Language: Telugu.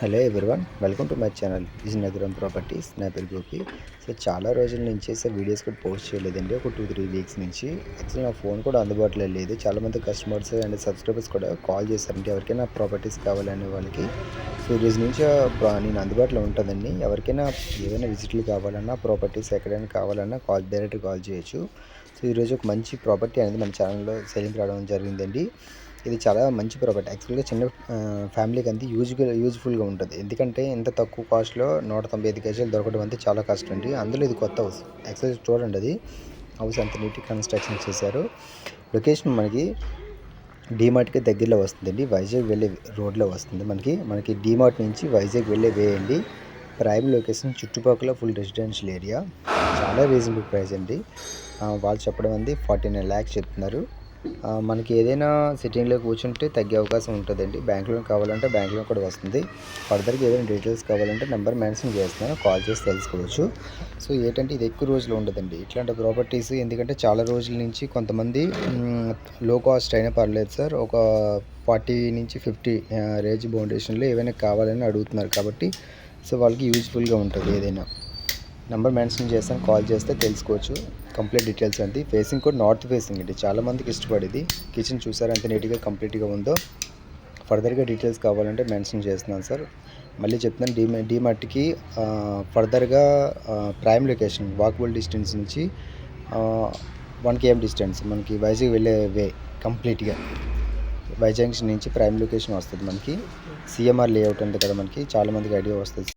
Hello everyone welcome to my channel. Vizianagaram properties. నా పేరు గోపి. సో చాలా రోజుల నుంచి సో వీడియోస్ కూడా పోస్ట్ చేయలేదండి. ఒక టూ త్రీ వీక్స్ నుంచి. యాక్చువల్లీ నా ఫోన్ కూడా అందుబాటులో లేదు. చాలామంది కస్టమర్స్ అండ్ సబ్స్క్రైబర్స్ కూడా కాల్ చేశారంటే ఎవరికైనా ప్రాపర్టీస్ కావాలనే వాళ్ళకి. సో ఈ రోజు నుంచి నేను అందుబాటులో ఉంటుందండి ఎవరికైనా ఏదైనా విజిట్లు కావాలన్నా ప్రాపర్టీస్ ఎక్కడైనా కావాలన్నా కాల్ డైరెక్ట్ కాల్ చేయొచ్చు. సో ఈరోజు ఒక మంచి ప్రాపర్టీ అనేది మన ఛానల్లో సెలింగ్ రావడం జరిగిందండి. ఇది చాలా మంచి ప్రోడక్ట్ యాక్చువల్గా చిన్న ఫ్యామిలీకి అంతా యూజ్ఫుల్ యూజ్ఫుల్గా ఉంటుంది. ఎందుకంటే ఇంత తక్కువ కాస్ట్లో నూట తొంభై ఐదు కేజీలు దొరకడం అంతే చాలా కష్టం అండి. అందులో ఇది కొత్త హౌస్ యాక్చువల్గా చూడండి అది. హౌస్ అంత నీట్గా కన్స్ట్రక్షన్ చేశారు. లొకేషన్ మనకి డీమార్ట్కి దగ్గరలో వస్తుందండి. వైజాగ్ వెళ్ళే రోడ్లో వస్తుంది మనకి. మనకి డీమార్ట్ నుంచి వైజాగ్ వెళ్ళే వే అండి. ప్రైమ్ లొకేషన్ చుట్టుపక్కల ఫుల్ రెసిడెన్షియల్ ఏరియా చాలా రీజనబుల్ ప్రైస్ అండి. వాళ్ళు చెప్పడం అంది ఫార్టీ నైన్ ల్యాక్స్ చెప్తున్నారు. మనకి ఏదైనా సిట్టింగ్లో కూర్చుంటే తగ్గే అవకాశం ఉంటుందండి. బ్యాంక్ లోన్ కావాలంటే బ్యాంక్ లోన్ కూడా వస్తుంది. ఫర్దర్గా ఏదైనా డీటెయిల్స్ కావాలంటే నెంబర్ మెన్షన్ చేస్తున్నాను. కాల్ చేసి తెలుసుకోవచ్చు. సో ఏంటంటే ఇది ఎక్కువ రోజులు ఉండదండి. ఇట్లాంటి ప్రాపర్టీస్ ఎందుకంటే చాలా రోజుల నుంచి కొంతమంది లో కాస్ట్ అయినా పర్లేదు సార్. ఒక ఫార్టీ నుంచి ఫిఫ్టీ రేంజ్ బౌండేషన్లో ఏవైనా కావాలని అడుగుతున్నారు కాబట్టి సో వాళ్ళకి యూజ్ఫుల్గా ఉంటుంది ఏదైనా. నెంబర్ మెన్షన్ చేస్తాను కాల్ చేస్తే తెలుసుకోవచ్చు. కంప్లీట్ డీటెయిల్స్ అండి. ఫేసింగ్ కూడా నార్త్ ఫేసింగ్ అండి. చాలామందికి ఇష్టపడేది. కిచెన్ చూసారు ఎంత నీట్గా కంప్లీట్గా ఉందో. ఫర్దర్గా డీటెయిల్స్ కావాలంటే మెన్షన్ చేస్తున్నాను సార్ మళ్ళీ చెప్తున్నాను డీ డీమార్ట్కి ఫర్దర్గా ప్రైమ్ లొకేషన్ వాకబుల్ డిస్టెన్స్ నుంచి వన్ కేఎం డిస్టెన్స్ మనకి వైజాగ్ వెళ్ళే వే కంప్లీట్గా వైజాగ్ నుంచి ప్రైమ్ లొకేషన్ వస్తుంది మనకి. సిఎంఆర్ లేఅవుట్ ఉంది కదా మనకి. చాలామందికి ఐడియా వస్తుంది.